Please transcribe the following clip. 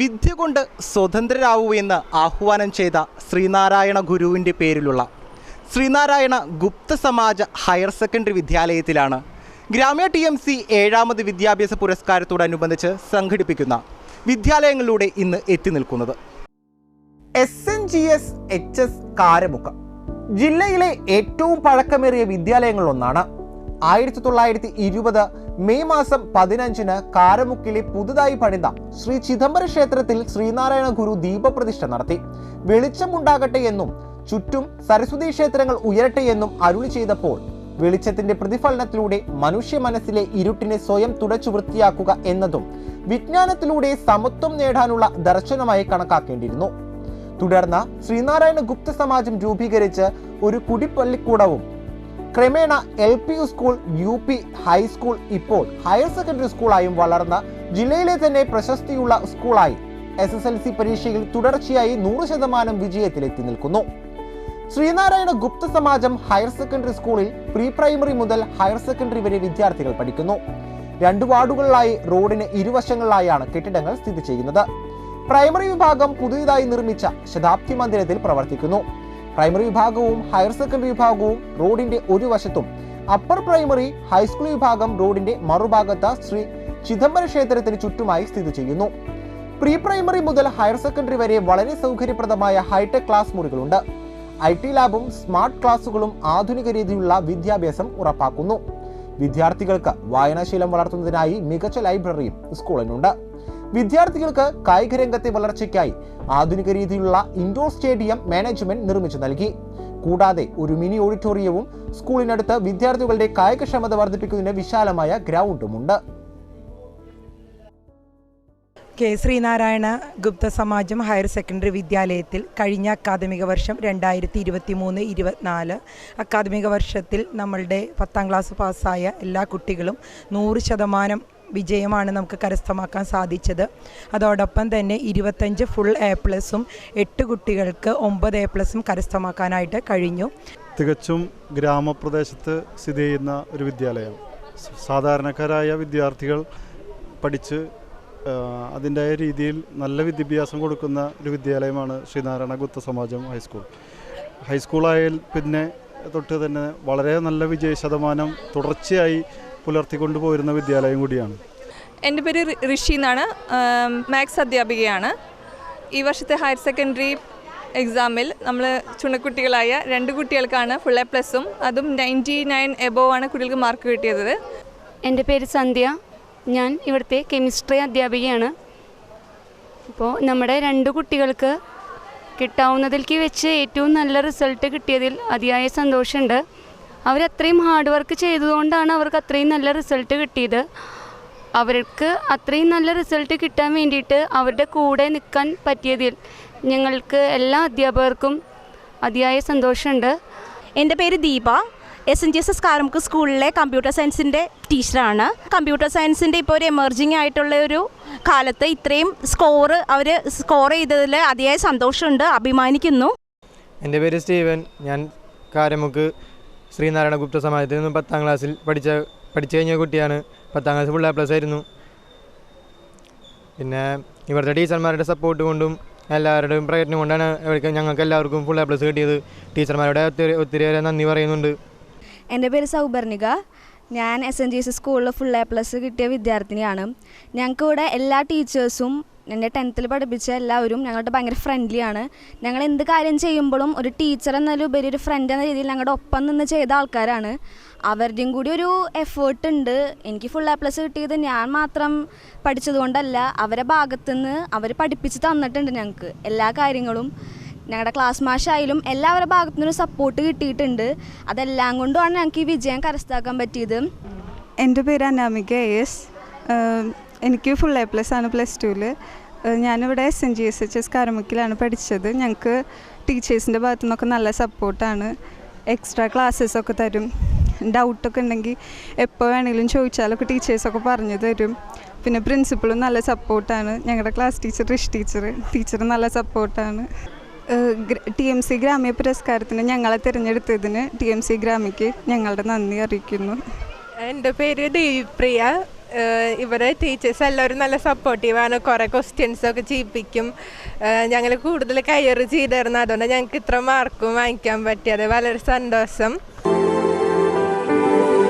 വിദ്യ കൊണ്ട് സ്വതന്ത്രരാവൂ എന്ന് ആഹ്വാനം ചെയ്ത ശ്രീനാരായണ ഗുരുവിന്റെ പേരിലുള്ള ശ്രീനാരായണ ഗുപ്ത സമാജ ഹയർ സെക്കൻഡറി വിദ്യാലയത്തിലാണ് ഗ്രാമ്യ ടി എം സി ഏഴാമത് വിദ്യാഭ്യാസ പുരസ്കാരത്തോടനുബന്ധിച്ച് സംഘടിപ്പിക്കുന്ന വിദ്യാലയങ്ങളിലൂടെ ഇന്ന് എത്തി നിൽക്കുന്നത്. S N G S H S Karamukkam. ജില്ലയിലെ ഏറ്റവും പഴക്കമേറിയ വിദ്യാലയങ്ങളിലൊന്നാണ് ആയിരത്തി തൊള്ളായിരത്തി ഇരുപത് മെയ് മാസം പതിനഞ്ചിന് കാരമുക്കിലെ പുതുതായി പണിത ശ്രീ ചിദംബര ക്ഷേത്രത്തിൽ ശ്രീനാരായണ ഗുരു ദീപപ്രതിഷ്ഠ നടത്തി. വെളിച്ചമുണ്ടാകട്ടെ എന്നും ചുറ്റും സരസ്വതി ക്ഷേത്രങ്ങൾ ഉയരട്ടെ എന്നും അരുളി ചെയ്തപ്പോൾ വെളിച്ചത്തിന്റെ പ്രതിഫലനത്തിലൂടെ മനുഷ്യ മനസ്സിലെ ഇരുട്ടിനെ സ്വയം തുടച്ചു വൃത്തിയാക്കുക എന്നതും വിജ്ഞാനത്തിലൂടെ സമത്വം നേടാനുള്ള ദർശനമായി കണക്കാക്കേണ്ടിയിരുന്നു. തുടർന്ന് ശ്രീനാരായണ ഗുപ്ത സമാജം രൂപീകരിച്ച് ഒരു കുടിപ്പള്ളിക്കൂടവും ക്രമേണ L P school U P high school ഇപ്പോൾ ഹയർ സെക്കൻഡറി സ്കൂളായും വളർന്ന ജില്ലയിലെ തന്നെ പ്രശസ്തിയുള്ള സ്കൂളായി. എസ് എസ് എൽ സി പരീക്ഷയിൽ തുടർച്ചയായി നൂറ് ശതമാനം വിജയത്തിലെത്തി നിൽക്കുന്നു. ശ്രീനാരായണ ഗുപ്ത സമാജം ഹയർ സെക്കൻഡറി സ്കൂളിൽ പ്രീ പ്രൈമറി മുതൽ ഹയർ സെക്കൻഡറി വരെ വിദ്യാർത്ഥികൾ പഠിക്കുന്നു. രണ്ട് വാർഡുകളിലായി റോഡിന് ഇരുവശങ്ങളിലായാണ് കെട്ടിടങ്ങൾ സ്ഥിതി ചെയ്യുന്നത്. പ്രൈമറി വിഭാഗം പുതിയതായി നിർമ്മിച്ച ശതാബ്ദി മന്ദിരത്തിൽ പ്രവർത്തിക്കുന്നു. പ്രൈമറി വിഭാഗവും ഹയർ സെക്കൻഡറി വിഭാഗവും റോഡിന്റെ ഒരു വശത്തും. അപ്പർ പ്രൈമറി ഹൈസ്കൂൾ വിഭാഗം റോഡിന്റെ മറുഭാഗത്ത് ശ്രീ ചിദംബര ക്ഷേത്രത്തിന് ചുറ്റുമായി സ്ഥിതി ചെയ്യുന്നു. പ്രീ പ്രൈമറി മുതൽ ഹയർ സെക്കൻഡറി വരെ വളരെ സൗകര്യപ്രദമായ ഹൈടെക് ക്ലാസ് മുറികളുണ്ട്. ഐ ടി ലാബും സ്മാർട്ട് ക്ലാസുകളും ആധുനിക രീതിയിലുള്ള വിദ്യാഭ്യാസം ഉറപ്പാക്കുന്നു. വിദ്യാർത്ഥികൾക്ക് വായനാശീലം വളർത്തുന്നതിനായി മികച്ച ലൈബ്രറിയും സ്കൂളിനുണ്ട് വിദ്യാർത്ഥികൾക്ക് കായിക രംഗത്തെ വളർച്ചയ്ക്കായി ആധുനിക രീതിയിലുള്ള ഇൻഡോർ സ്റ്റേഡിയം മാനേജ്മെന്റ് നിർമ്മിച്ചു നൽകി. കൂടാതെ ഒരു മിനി ഓഡിറ്റോറിയവും സ്കൂളിനടുത്ത് വിദ്യാർത്ഥികളുടെ കായികക്ഷമത വർദ്ധിപ്പിക്കുന്നതിന് വിശാലമായ ഗ്രൗണ്ടുമുണ്ട്. K. Sreenarayana Gupta Samajam higher secondary വിദ്യാലയത്തിൽ കഴിഞ്ഞ അക്കാദമിക വർഷം രണ്ടായിരത്തി ഇരുപത്തി മൂന്ന് ഇരുപത്തിനാല് അക്കാദമിക വർഷത്തിൽ നമ്മളുടെ പത്താം ക്ലാസ് പാസ്സായ എല്ലാ കുട്ടികളും നൂറ് ശതമാനം വിജയമാണ് നമുക്ക് കരസ്ഥമാക്കാൻ സാധിച്ചത്. അതോടൊപ്പം തന്നെ ഇരുപത്തഞ്ച് ഫുൾ എ പ്ലസും എട്ട് കുട്ടികൾക്ക് ഒമ്പത് എ പ്ലസും കരസ്ഥമാക്കാനായിട്ട് കഴിഞ്ഞു. തികച്ചും ഗ്രാമപ്രദേശത്ത് സ്ഥിതി ചെയ്യുന്ന ഒരു വിദ്യാലയം. സാധാരണക്കാരായ വിദ്യാർത്ഥികൾ പഠിച്ച് അതിന്റെ രീതിയിൽ നല്ല വിദ്യാഭ്യാസം കൊടുക്കുന്ന ഒരു വിദ്യാലയമാണ് ശ്രീനാരായണ ഗുപ്ത സമാജം ഹൈസ്കൂൾ ഹൈസ്കൂളായാൽ പിന്നെ തൊട്ട് തന്നെ വളരെ നല്ല വിജയ ശതമാനം തുടർച്ചയായി പുലർത്തിക്കൊണ്ടു പോരുന്ന വിദ്യാലയം കൂടിയാണ്. എന്റെ പേര് ഋഷി എന്നാണ്. മാത്സ് അധ്യാപികയാണ്. ഈ വർഷത്തെ ഹയർ സെക്കൻഡറി എക്സാമിൽ നമ്മൾ ചുണക്കുട്ടികളായ രണ്ട് കുട്ടികൾക്കാണ് ഫുൾ എ പ്ലസും അതും നയന്റി നയൻ എബോവ് ആണ് കുട്ടികൾക്ക് മാർക്ക് കിട്ടിയത്. എന്റെ പേര് സന്ധ്യ. ഞാൻ ഇവിടുത്തെ കെമിസ്ട്രി അധ്യാപികയാണ്. അപ്പോൾ നമ്മുടെ രണ്ട് കുട്ടികൾക്ക് കിട്ടാവുന്നതിലേക്ക് വെച്ച് ഏറ്റവും നല്ല റിസൾട്ട് കിട്ടിയതിൽ അതിയായ സന്തോഷമുണ്ട്. അവരത്രയും ഹാർഡ് വർക്ക് ചെയ്തതുകൊണ്ടാണ് അവർക്ക് അത്രയും നല്ല റിസൾട്ട് കിട്ടിയത്. അവർക്ക് അത്രയും നല്ല റിസൾട്ട് കിട്ടാൻ വേണ്ടിയിട്ട് അവരുടെ കൂടെ നിൽക്കാൻ പറ്റിയതിൽ ഞങ്ങൾക്ക് എല്ലാ അധ്യാപകർക്കും അതിയായ സന്തോഷമുണ്ട്. എന്റെ പേര് Deepa. S N G S S Karamukku സ്കൂളിലെ കമ്പ്യൂട്ടർ സയൻസിന്റെ ടീച്ചറാണ് കമ്പ്യൂട്ടർ സയൻസിന്റെ ഇപ്പോൾ ഒരു എമർജിങ് ആയിട്ടുള്ള ഒരു കാലത്ത് ഇത്രയും സ്കോർ അവർ സ്കോർ ചെയ്തതിൽ അതിയായ സന്തോഷമുണ്ട്. അഭിമാനിക്കുന്നു. എന്റെ പേര് സ്റ്റീവൻ. ഞാൻ കാരമുക്ക് ശ്രീനാരായണ ഗുപ്ത സമാജത്തിൽ നിന്നും പത്താം ക്ലാസ്സിൽ പഠിച്ച പഠിച്ചു കഴിഞ്ഞ കുട്ടിയാണ്. പത്താം ക്ലാസ് ഫുൾ എ പ്ലസ് ആയിരുന്നു. പിന്നെ ഇവിടുത്തെ ടീച്ചർമാരുടെ സപ്പോർട്ട് കൊണ്ടും എല്ലാവരുടെയും പ്രയത്നം കൊണ്ടാണ് ഇവർക്ക് ഞങ്ങൾക്ക് എല്ലാവർക്കും ഫുൾ എ പ്ലസ് കിട്ടിയത്. ടീച്ചർമാരുടെ ഒത്തിരി ഒത്തിരിയേറെ നന്ദി പറയുന്നുണ്ട്. എന്റെ പേര് സൗപർണിക ഞാൻ എസ് എൻ ജി സി സ്കൂളിൽ ഫുൾ എ പ്ലസ് കിട്ടിയ വിദ്യാർത്ഥിനിയാണ്. ഞങ്ങൾക്ക് ഇവിടെ എല്ലാ ടീച്ചേഴ്സും എന്റെ ടെൻത്തിൽ പഠിപ്പിച്ച എല്ലാവരും ഞങ്ങളുടെ ഭയങ്കര ഫ്രണ്ട്ലിയാണ് ഞങ്ങൾ എന്ത് കാര്യം ചെയ്യുമ്പോഴും ഒരു ടീച്ചർ എന്നതിലുപരി ഒരു ഫ്രണ്ട് എന്ന രീതിയിൽ ഞങ്ങളുടെ ഒപ്പം നിന്ന് ചെയ്ത ആൾക്കാരാണ്. അവരുടെയും കൂടി ഒരു എഫേർട്ട് ഉണ്ട്. എനിക്ക് ഫുൾ എ പ്ലസ് കിട്ടിയത് ഞാൻ മാത്രം പഠിച്ചതുകൊണ്ടല്ല അവരെ ഭാഗത്തുനിന്ന് അവർ പഠിപ്പിച്ച് തന്നിട്ടുണ്ട് ഞങ്ങൾക്ക് എല്ലാ കാര്യങ്ങളും ഞങ്ങളുടെ ക്ലാസ് മാഷായാലും എല്ലാവരുടെ ഭാഗത്തു നിന്നൊരു സപ്പോർട്ട് കിട്ടിയിട്ടുണ്ട്. അതെല്ലാം കൊണ്ടുമാണ് ഞങ്ങൾക്ക് ഈ വിജയം കരസ്ഥാക്കാൻ പറ്റിയത്. എന്റെ പേര് അനാമിക എസ് എനിക്ക് ഫുൾ എ പ്ലസ് ആണ് പ്ലസ് ടുവിൽ ഞാനിവിടെ S N G S H S കാരമുക്കിലാണ് പഠിച്ചത്. ഞങ്ങൾക്ക് ടീച്ചേഴ്സിന്റെ ഭാഗത്തു നിന്നൊക്കെ നല്ല സപ്പോർട്ടാണ് എക്സ്ട്രാ ക്ലാസ്സസൊക്കെ തരും. ഡൗട്ടൊക്കെ ഉണ്ടെങ്കിൽ എപ്പോൾ വേണമെങ്കിലും ചോദിച്ചാലൊക്കെ ടീച്ചേഴ്സൊക്കെ പറഞ്ഞു തരും. പിന്നെ പ്രിൻസിപ്പളും നല്ല സപ്പോർട്ടാണ് ഞങ്ങളുടെ class teacher Rish teacher teacher നല്ല സപ്പോർട്ടാണ് ടി എം സി ഗ്രാമ്യ പുരസ്കാരത്തിന് ഞങ്ങളെ തിരഞ്ഞെടുത്തതിന് ടി എം സി ഗ്രാമിക്ക് ഞങ്ങളുടെ നന്ദി അറിയിക്കുന്നു. എന്റെ പേര് ദേവിപ്രിയ ഇവരെ ടീച്ചേഴ്സ് എല്ലാവരും നല്ല സപ്പോർട്ടീവാണ് കുറേ ക്വസ്റ്റ്യൻസൊക്കെ ചെയ്യിപ്പിക്കും. ഞങ്ങൾ കൂടുതൽ കയറ് ചെയ്തിരുന്നു അതുകൊണ്ട് ഞങ്ങൾക്ക് ഇത്ര മാർക്കും വാങ്ങിക്കാൻ പറ്റിയത് വളരെ സന്തോഷം.